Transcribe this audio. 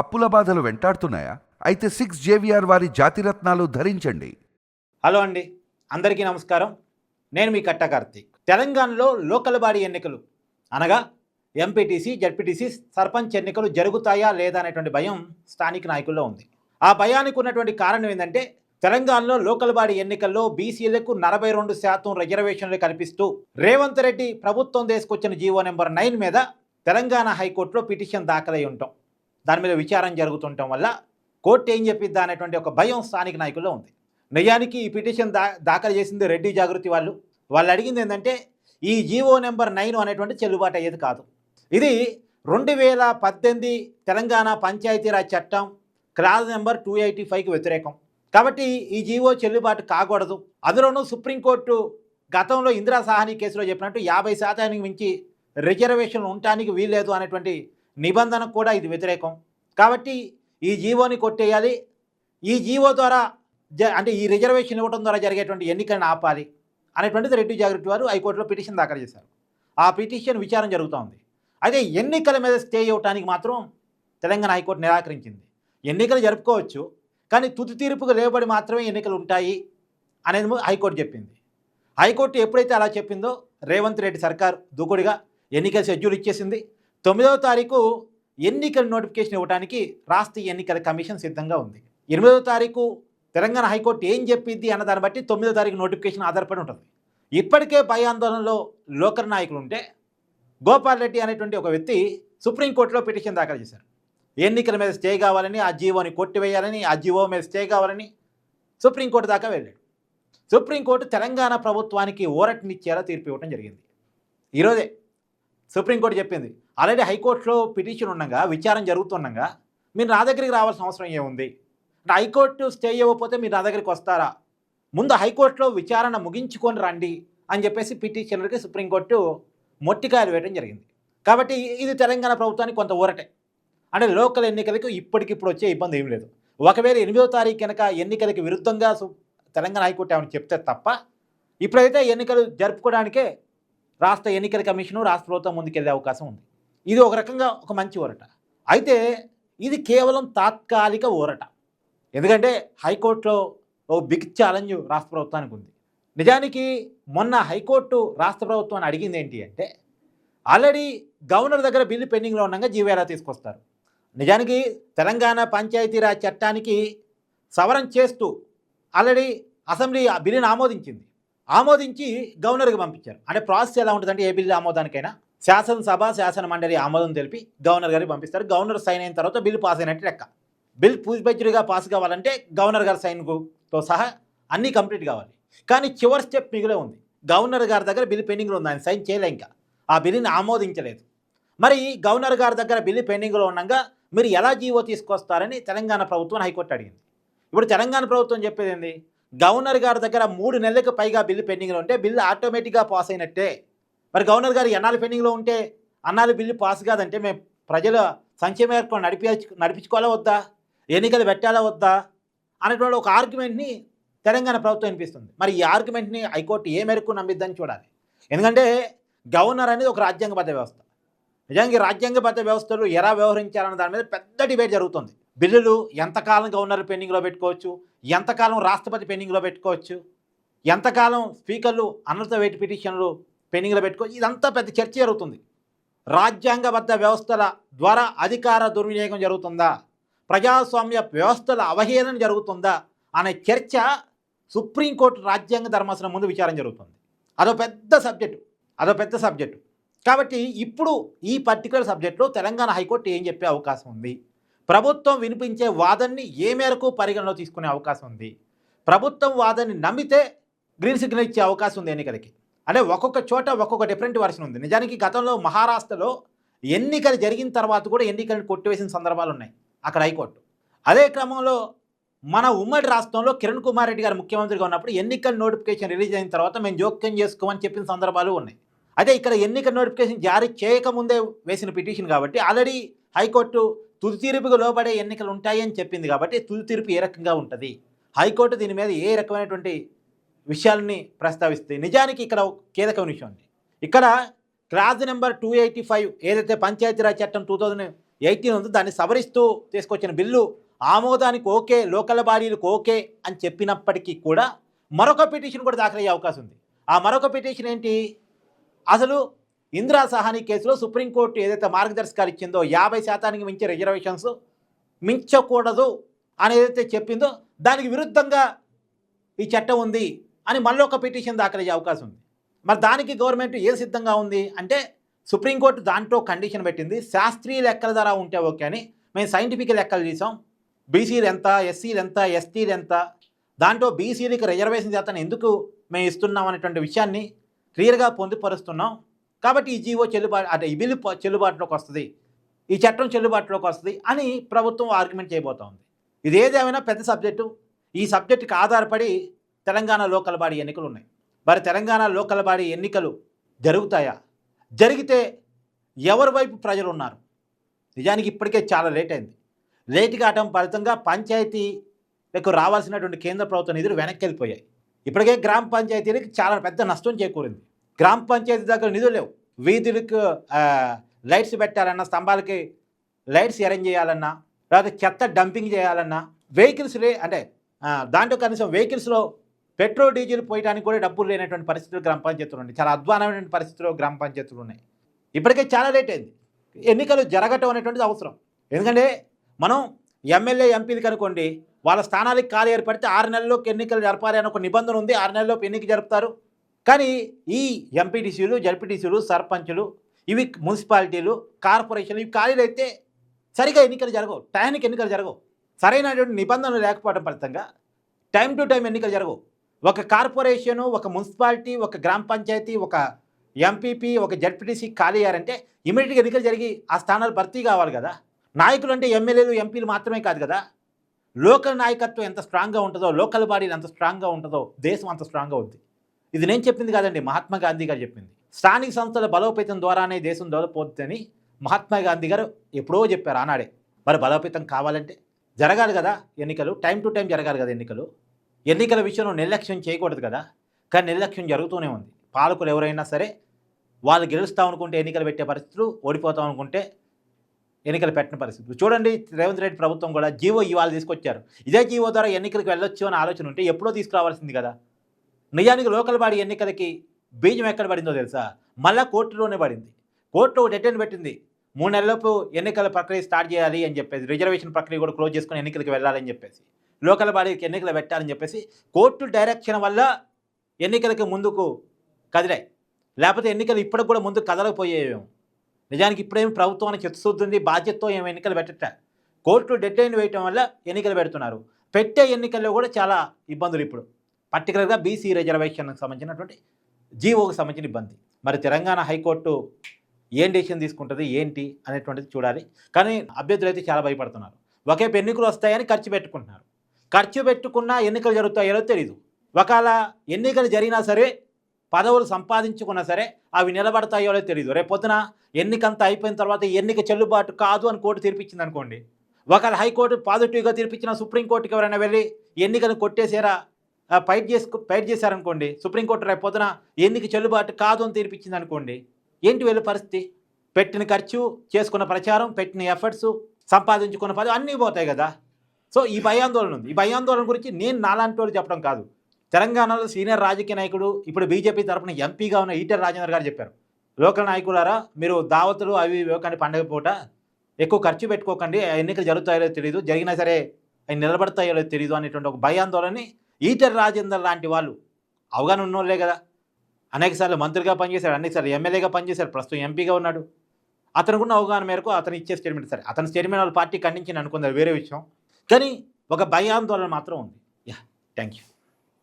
అప్పుల బాధలు వెంటాడుతున్నాయా? అయితే సిక్స్ జేవిఆర్ వారి జాతిరత్నాలు ధరించండి. హలో అండి. అందరికీ నమస్కారం. నేను మీ కట్ట కార్తీక్. తెలంగాణలో లోకల్ బాడీ ఎన్నికలు. అనగా ఎంపీటీసీ జడ్పీటీసీ సర్పంచ్ ఎన్నికలు జరుగుతాయా లేదా అనేటువంటి భయం స్థానిక నాయకుల్లో ఉంది. ఆ భయానికి ఉన్నటువంటి కారణం ఏంటంటే తెలంగాణలో లోకల్ బాడీ ఎన్నికల్లో బీసీలకు నలభై రెండు శాతం రిజర్వేషన్లు కల్పిస్తూ రేవంత్ రెడ్డి ప్రభుత్వం తీసుకొచ్చిన జీవో నెంబర్ నైన్ మీద తెలంగాణ హైకోర్టులో పిటిషన్ దాఖలై ఉంటాం. దాని మీద విచారం జరుగుతుండటం వల్ల కోర్టు ఏం చెప్పిద్దా అనేటువంటి ఒక భయం స్థానిక నాయకుల్లో ఉంది. నిజానికి ఈ పిటిషన్ దా దాఖలు చేసింది రెడ్డి జాగృతి వాళ్ళు. వాళ్ళు అడిగింది ఏంటంటే ఈ జీవో నెంబర్ నైన్ అనేటువంటి చెల్లుబాటు అయ్యేది కాదు. ఇది రెండు వేల పద్దెనిమిది తెలంగాణ పంచాయతీరాజ్ చట్టం క్లాజ్ నెంబర్ టూ ఎయిటీ ఫైవ్కి వ్యతిరేకం. కాబట్టి ఈ జీవో చెల్లుబాటు కాకూడదు. అందులోనూ సుప్రీంకోర్టు గతంలో ఇందిరా సాహని కేసులో చెప్పినట్టు యాభై శాతానికి మించి రిజర్వేషన్లు ఉండటానికి వీల్లేదు అనేటువంటి నిబంధనకు కూడా ఇది వ్యతిరేకం. కాబట్టి ఈ జీవోని కొట్టేయాలి. ఈ జీవో ద్వారా జ అంటే ఈ రిజర్వేషన్ ఇవ్వడం ద్వారా జరిగేటువంటి ఎన్నికలను ఆపాలి అనేటువంటిది రెడ్డి జాగృతి వారు హైకోర్టులో పిటిషన్ దాఖలు చేశారు. ఆ పిటిషన్ విచారం జరుగుతూ ఉంది. అయితే ఎన్నికల మీద స్టే ఇవ్వటానికి మాత్రం తెలంగాణ హైకోర్టు నిరాకరించింది. ఎన్నికలు జరుపుకోవచ్చు కానీ తుది తీర్పుకు లేబడి మాత్రమే ఎన్నికలు ఉంటాయి అనేది హైకోర్టు చెప్పింది. హైకోర్టు ఎప్పుడైతే అలా చెప్పిందో రేవంత్ రెడ్డి సర్కార్ దూకుడిగా ఎన్నికల షెడ్యూల్ ఇచ్చేసింది. తొమ్మిదవ తారీఖు ఎన్నికల నోటిఫికేషన్ ఇవ్వడానికి రాష్ట్ర ఎన్నికల కమిషన్ సిద్ధంగా ఉంది. ఎనిమిదవ తారీఖు తెలంగాణ హైకోర్టు ఏం చెప్పింది అన్న దాన్ని బట్టి తొమ్మిదవ తారీఖు నోటిఫికేషన్ ఆధారపడి ఉంటుంది. ఇప్పటికే భయాందోళనలో లోకల్ నాయకులు ఉంటే గోపాల్ రెడ్డి అనేటువంటి ఒక వ్యక్తి సుప్రీంకోర్టులో పిటిషన్ దాఖలు చేశారు. ఎన్నికల మీద స్టే కావాలని ఆ జీవోని కొట్టివేయాలని ఆ జీవో మీద స్టే కావాలని సుప్రీంకోర్టు దాకా వెళ్ళాడు. సుప్రీంకోర్టు తెలంగాణ ప్రభుత్వానికి ఊరటనిచ్చేలా తీర్పు ఇవ్వడం జరిగింది. ఈరోజే సుప్రీంకోర్టు చెప్పింది. ఆల్రెడీ హైకోర్టులో పిటిషన్ ఉండగా విచారం జరుగుతుండగా మీరు నా దగ్గరికి రావాల్సిన అవసరం ఏముంది? అంటే హైకోర్టు స్టే ఇవ్వకపోతే మీరు నా దగ్గరికి వస్తారా? ముందు హైకోర్టులో విచారణ ముగించుకొని రండి అని చెప్పేసి పిటిషనర్కి సుప్రీంకోర్టు మొట్టికాయలు వేయడం జరిగింది. కాబట్టి ఇది తెలంగాణ ప్రభుత్వానికి కొంత ఊరటే. అంటే లోకల్ ఎన్నికలకు ఇప్పటికిప్పుడు వచ్చే ఇబ్బంది ఏం లేదు. ఒకవేళ ఎనిమిదో తారీఖు కనుక ఎన్నికలకు విరుద్ధంగా తెలంగాణ హైకోర్టు ఏమైనా చెప్తే తప్ప ఇప్పుడైతే ఎన్నికలు జరుపుకోవడానికే రాష్ట్ర ఎన్నికల కమిషను రాష్ట్ర ప్రభుత్వం ముందుకెళ్ళే అవకాశం ఉంది. ఇది ఒక రకంగా ఒక మంచి ఊరట. అయితే ఇది కేవలం తాత్కాలిక ఊరట. ఎందుకంటే హైకోర్టులో ఓ బిగ్ ఛాలెంజ్ రాష్ట్ర ప్రభుత్వానికి ఉంది. నిజానికి మొన్న హైకోర్టు రాష్ట్ర ప్రభుత్వాన్ని అడిగింది ఏంటి అంటే ఆల్రెడీ గవర్నర్ దగ్గర బిల్లు పెండింగ్లో ఉండగా జీవేలా తీసుకొస్తారు. నిజానికి తెలంగాణ పంచాయతీరాజ్ చట్టానికి సవరణ చేస్తూ ఆల్రెడీ అసెంబ్లీ ఆ బిల్లును ఆమోదించింది. ఆమోదించి గవర్నర్కి పంపించారు. అంటే ప్రాసెస్ ఎలా ఉంటుందంటే ఏ బిల్లు ఆమోదానికైనా శాసనసభ శాసన మండలి ఆమోదం తెలిపి గవర్నర్ గారికి పంపిస్తారు. గవర్నర్ సైన్ అయిన తర్వాత బిల్లు పాస్ అయినట్టు లెక్క. బిల్ పూజిపెచ్చుడిగా పాస్ కావాలంటే గవర్నర్ గారి సైన్తో సహా అన్నీ కంప్లీట్ కావాలి. కానీ చివరి స్టెప్ మిగిలే ఉంది. గవర్నర్ గారి దగ్గర బిల్లు పెండింగ్లో ఉంది. ఆయన సైన్ చేయలే ఇంకా. ఆ బిల్లుని ఆమోదించలేదు. మరి గవర్నర్ గారి దగ్గర బిల్లు పెండింగ్లో ఉండగా మీరు ఎలా జీవో తీసుకొస్తారని తెలంగాణ ప్రభుత్వం హైకోర్టు అడిగింది. ఇప్పుడు తెలంగాణ ప్రభుత్వం చెప్పేది ఏంది? గవర్నర్ గారి దగ్గర మూడు నెలలకు పైగా బిల్లు పెండింగ్లో ఉంటే బిల్లు ఆటోమేటిక్గా పాస్ అయినట్టే. మరి గవర్నర్ గారు ఎన్నాళ్ళు పెండింగ్లో ఉంటే అన్నాళ్ళు బిల్లు పాస్ కాదంటే మేము ప్రజల సంక్షేమ ఏర్పాటు నడిపి నడిపించుకోవాలా వద్దా? ఎన్నికలు పెట్టాలా వద్దా? అనేటువంటి ఒక ఆర్గ్యుమెంట్ని తెలంగాణ ప్రభుత్వం వినిపిస్తుంది. మరి ఈ ఆర్గ్యుమెంట్ని హైకోర్టు ఏ మేరకు నమ్మిద్దని చూడాలి. ఎందుకంటే గవర్నర్ అనేది ఒక రాజ్యాంగబద్ధ వ్యవస్థ. నిజానికి రాజ్యాంగబద్ధ వ్యవస్థలు ఎలా వ్యవహరించాలన్న దాని మీద పెద్ద డిబేట్ జరుగుతుంది. బిల్లులు ఎంతకాలం గవర్నర్ పెండింగ్లో పెట్టుకోవచ్చు? ఎంతకాలం రాష్ట్రపతి పెండింగ్లో పెట్టుకోవచ్చు? ఎంతకాలం స్పీకర్లు అనర్త వెయిట్ పిటిషన్లు పెండింగ్లో పెట్టుకోవచ్చు ఇదంతా పెద్ద చర్చ జరుగుతుంది. రాజ్యాంగబద్ధ వ్యవస్థల ద్వారా అధికార దుర్వినియోగం జరుగుతుందా? ప్రజాస్వామ్య వ్యవస్థల అవహేళన జరుగుతుందా? అనే చర్చ సుప్రీంకోర్టు రాజ్యాంగ ధర్మాసనం ముందు విచారం జరుగుతుంది. అదో పెద్ద సబ్జెక్టు. అదో పెద్ద సబ్జెక్టు. కాబట్టి ఇప్పుడు ఈ పర్టికులర్ సబ్జెక్టులో తెలంగాణ హైకోర్టు ఏం చెప్పే అవకాశం ఉంది? ప్రభుత్వం వినిపించే వాదనని ఏ మేరకు పరిగణలో తీసుకునే అవకాశం ఉంది? ప్రభుత్వం వాదనని నమ్మితే గ్రీన్ సిగ్నల్ ఇచ్చే అవకాశం ఉంది ఎన్నికలకి. అంటే ఒక్కొక్క చోట ఒక్కొక్క డిఫరెంట్ వర్షన్ ఉంది. నిజానికి గతంలో మహారాష్ట్రలో ఎన్నికలు జరిగిన తర్వాత కూడా ఎన్నికలను కొట్టివేసిన సందర్భాలు ఉన్నాయి. అక్కడ హైకోర్టు. అదే క్రమంలో మన ఉమ్మడి రాష్ట్రంలో కిరణ్ కుమార్ రెడ్డి గారు ముఖ్యమంత్రిగా ఉన్నప్పుడు ఎన్నికల నోటిఫికేషన్ రిలీజ్ అయిన తర్వాత మేము జోక్యం చేసుకోమని చెప్పిన సందర్భాలు ఉన్నాయి. అదే ఇక్కడ ఎన్నికల నోటిఫికేషన్ జారీ చేయకముందే వేసిన పిటిషన్ కాబట్టి ఆల్రెడీ హైకోర్టు తుది తీర్పుకు లోబడే ఎన్నికలు ఉంటాయని చెప్పింది కాబట్టి తుది తీర్పు ఏ రకంగా ఉంటుంది? హైకోర్టు దీని మీద ఏ రకమైనటువంటి విషయాలని ప్రస్తావిస్తుంది? నిజానికి ఇక్కడ కీలక కీలకమైన విషయం ఉంది ఇక్కడ clause number two eighty five ఏదైతే పంచాయతీరాజ్ చట్టం టూ థౌజండ్ ఎయిటీన్ ఉంది దాన్ని సవరిస్తూ తీసుకొచ్చిన బిల్లు ఆమోదానికి ఓకే లోకల్ బాడీలకు ఓకే అని చెప్పినప్పటికీ కూడా మరొక పిటిషన్ కూడా దాఖలయ్యే అవకాశం ఉంది. ఆ మరొక పిటిషన్ ఏంటి? అసలు ఇందిరా సహాని కేసులో సుప్రీంకోర్టు ఏదైతే మార్గదర్శకాలు ఇచ్చిందో యాభై శాతానికి మించి రిజర్వేషన్స్ మించకూడదు అని ఏదైతే చెప్పిందో దానికి విరుద్ధంగా ఈ చట్టం ఉంది అని మళ్ళీ ఒక పిటిషన్ దాఖలయ్యే అవకాశం ఉంది. మరి దానికి గవర్నమెంట్ ఏ సిద్ధంగా ఉంది అంటే సుప్రీంకోర్టు దాంట్లో కండిషన్ పెట్టింది శాస్త్రీయ లెక్కల ద్వారా ఉంటే ఓకే అని మేము సైంటిఫిక్ లెక్కలు తీసాం. బీసీలు ఎంత ఎస్సీలు ఎంత ఎస్టీలు ఎంత దాంట్లో బీసీలకి రిజర్వేషన్ శాతాన్ని ఎందుకు మేము ఇస్తున్నాం అనేటువంటి విషయాన్ని క్లియర్గా పొందుపరుస్తున్నాం. కాబట్టి ఈ జీవో చెల్లుబాటు అంటే ఈ బిల్లు చెల్లుబాటులోకి వస్తుంది. ఈ చట్టం చెల్లుబాటులోకి వస్తుంది అని ప్రభుత్వం ఆర్గ్యుమెంట్ చేయబోతా ఉంది ఇది ఏదేమైనా పెద్ద సబ్జెక్టు. ఈ సబ్జెక్టుకి ఆధారపడి తెలంగాణ లోకల్ బాడీ ఎన్నికలు ఉన్నాయి మరి తెలంగాణ లోకల్ బాడీ ఎన్నికలు జరుగుతాయా? జరిగితే ఎవరి వైపు ప్రజలు ఉన్నారు నిజానికి ఇప్పటికే చాలా లేట్ అయింది. లేట్ కావటం ఫలితంగా పంచాయతీలకు రావాల్సినటువంటి కేంద్ర ప్రభుత్వ నిధులు వెనక్కి వెళ్ళిపోయాయి. ఇప్పటికే గ్రామ పంచాయతీలకు చాలా పెద్ద నష్టం చేకూరింది. గ్రామ పంచాయతీ దగ్గర నిధులు లేవు. వీధులకు లైట్స్ పెట్టాలన్నా స్తంభాలకి లైట్స్ అరేంజ్ చేయాలన్నా లేకపోతే చెత్త డంపింగ్ చేయాలన్నా వెహికల్స్ లే అంటే దాంట్లో కనీసం వెహికల్స్లో పెట్రోల్ డీజిల్ పోయడానికి కూడా డబ్బులు లేనటువంటి పరిస్థితులు గ్రామ పంచాయతీలు ఉన్నాయి. చాలా అధ్వానమైన పరిస్థితుల్లో గ్రామ పంచాయతీలు ఉన్నాయి. ఇప్పటికే చాలా లేట్ అయింది. ఎన్నికలు జరగటం అనేటువంటిది అవసరం. ఎందుకంటే మనం ఎమ్మెల్యే ఎంపీలు కనుకోండి వాళ్ళ స్థానాలకు ఖాళీ ఏర్పడితే ఆరు నెలల్లోకి ఎన్నికలు జరపాలి అని ఒక నిబంధన ఉంది. ఆరు నెలల్లోపు ఎన్నిక జరుపుతారు. కానీ ఈ ఎంపీటీసీలు జడ్పీటీసీలు సర్పంచులు ఇవి మున్సిపాలిటీలు కార్పొరేషన్లు ఇవి ఖాళీలు అయితే సరిగా ఎన్నికలు జరగవు. టైంకి ఎన్నికలు జరగవు. సరైనటువంటి నిబంధనలు లేకపోవడం ఫలితంగా టైం టు టైం ఎన్నికలు జరగవు. ఒక కార్పొరేషను ఒక మున్సిపాలిటీ ఒక గ్రామ పంచాయతీ ఒక ఎంపీపీ ఒక జడ్పీటీసీ ఖాళీ అయ్యారంటే ఇమీడియట్గా ఎన్నికలు జరిగి ఆ స్థానాలు భర్తీ కావాలి కదా. నాయకులు అంటే ఎమ్మెల్యేలు ఎంపీలు మాత్రమే కాదు కదా. లోకల్ నాయకత్వం ఎంత స్ట్రాంగ్గా ఉంటుందో లోకల్ బాడీలు ఎంత స్ట్రాంగ్గా ఉంటుందో దేశం అంత స్ట్రాంగ్గా ఉంది. ఇది నేను చెప్పింది కాదండి మహాత్మా గాంధీ గారు చెప్పింది. స్థానిక సంస్థల బలోపేతం ద్వారానే దేశం డెవలప్ అవుతుందని మహాత్మా గాంధీ గారు ఎప్పుడో చెప్పారు ఆనాడే. మరి బలోపేతం కావాలంటే జరగాలి కదా ఎన్నికలు టైం టు టైం జరగాలి కదా ఎన్నికలు. ఎన్నికల విషయంలో నిర్లక్ష్యం చేయకూడదు కదా కానీ నిర్లక్ష్యం జరుగుతూనే ఉంది. పాలకులు ఎవరైనా సరే వాళ్ళు గెలుస్తాం అనుకుంటే ఎన్నికలు పెట్టే పరిస్థితులు ఓడిపోతాం అనుకుంటే ఎన్నికలు పెట్టిన పరిస్థితులు. చూడండి రేవంత్ రెడ్డి ప్రభుత్వం కూడా జీవో ఇవాళ తీసుకొచ్చారు. ఇదే జీవో ద్వారా ఎన్నికలకు వెళ్ళొచ్చు అనే ఆలోచన ఉంటే ఎప్పుడో తీసుకురావాల్సింది కదా. నిజానికి లోకల్ బాడీ ఎన్నికలకి బీజం ఎక్కడ పడిందో తెలుసా? మళ్ళా కోర్టులోనే పడింది. కోర్టు ఒక పెట్టింది. మూడు నెలలపు ఎన్నికల ప్రక్రియ స్టార్ట్ చేయాలి అని చెప్పేసి రిజర్వేషన్ ప్రక్రియ కూడా క్లోజ్ చేసుకుని ఎన్నికలకు వెళ్ళాలని చెప్పేసి లోకల్ బాడీకి ఎన్నికలు పెట్టాలని చెప్పేసి కోర్టు డైరెక్షన్ వల్ల ఎన్నికలకి ముందుకు కదిలాయి. లేకపోతే ఎన్నికలు ఇప్పటికి కూడా ముందుకు కదలకపోయేవేమో. నిజానికి ఇప్పుడేమి ప్రభుత్వానికి చిత్తశుద్ధి బాధ్యతతో ఏమి ఎన్నికలు పెట్టట కోర్టు డెడ్లైన్ వేయటం వల్ల ఎన్నికలు పెడుతున్నారు. పెట్టే ఎన్నికల్లో కూడా చాలా ఇబ్బందులు ఇప్పుడు. పర్టికులర్గా బీసీ రిజర్వేషన్కి సంబంధించినటువంటి జీవోకి సంబంధించిన ఇబ్బంది. మరి తెలంగాణ హైకోర్టు ఏం డెసిషన్ తీసుకుంటుంది ఏంటి అనేటువంటిది చూడాలి. కానీ అభ్యర్థులు అయితే చాలా భయపడుతున్నారు. ఒకేపు ఎన్నికలు వస్తాయని ఖర్చు పెట్టుకుంటున్నారు. ఖర్చు పెట్టుకున్నా ఎన్నికలు జరుగుతాయో తెలియదు ఒకవేళ ఎన్నికలు జరిగినా సరే పదవులు సంపాదించుకున్నా సరే అవి నిలబడతాయో తెలియదు రేపు పొద్దున ఎన్నికంతా అయిపోయిన తర్వాత ఎన్నిక చెల్లుబాటు కాదు అని కోర్టు తీర్పిచ్చింది అనుకోండి. ఒకవేళ హైకోర్టు పాజిటివ్గా తీర్పిచ్చిన సుప్రీంకోర్టుకి ఎవరైనా వెళ్ళి ఎన్నికను కొట్టేసారా ఫైట్ చేసుకు ఫైట్ చేశారనుకోండి సుప్రీంకోర్టు రేపు పొద్దున ఎన్నిక చెల్లుబాటు కాదు అని తీర్పిచ్చింది అనుకోండి ఏంటి వీళ్ళ పరిస్థితి? పెట్టిన ఖర్చు చేసుకున్న ప్రచారం పెట్టిన ఎఫర్ట్స్ సంపాదించుకున్న పదవి అన్నీ పోతాయి కదా. సో ఈ భయాందోళన ఉంది. ఈ భయాందోళన గురించి నేను నాలాంటి వాళ్ళు చెప్పడం కాదు. తెలంగాణలో సీనియర్ రాజకీయ నాయకుడు ఇప్పుడు బీజేపీ తరఫున ఎంపీగా ఉన్న ఈటర్ రాజేందర్ గారు చెప్పారు. లోకల్ నాయకులారా మీరు దావతులు అవి ఇవి కానీ పండగ పూట ఎక్కువ ఖర్చు పెట్టుకోకండి. ఎన్నికలు జరుగుతాయో తెలియదు జరిగినా సరే అవి నిలబడతాయో తెలియదు అనేటువంటి ఒక భయాందోళనని ఈటెల రాజేందర్ లాంటి వాళ్ళు అవగాహన ఉన్నోళ్ళే కదా. అనేకసార్లు మంత్రిగా పనిచేశాడు అనేకసార్లు ఎమ్మెల్యేగా పనిచేశాడు ప్రస్తుతం ఎంపీగా ఉన్నాడు. అతనుకున్న అవగాహన మేరకు అతను ఇచ్చే స్టేట్మెంట్ సరే. అతని స్టేట్మెంట్ వాళ్ళ పార్టీ ఖండించి అనుకుంది వేరే విషయం. కానీ ఒక భయాందోళన మాత్రం ఉంది. Yeah thank you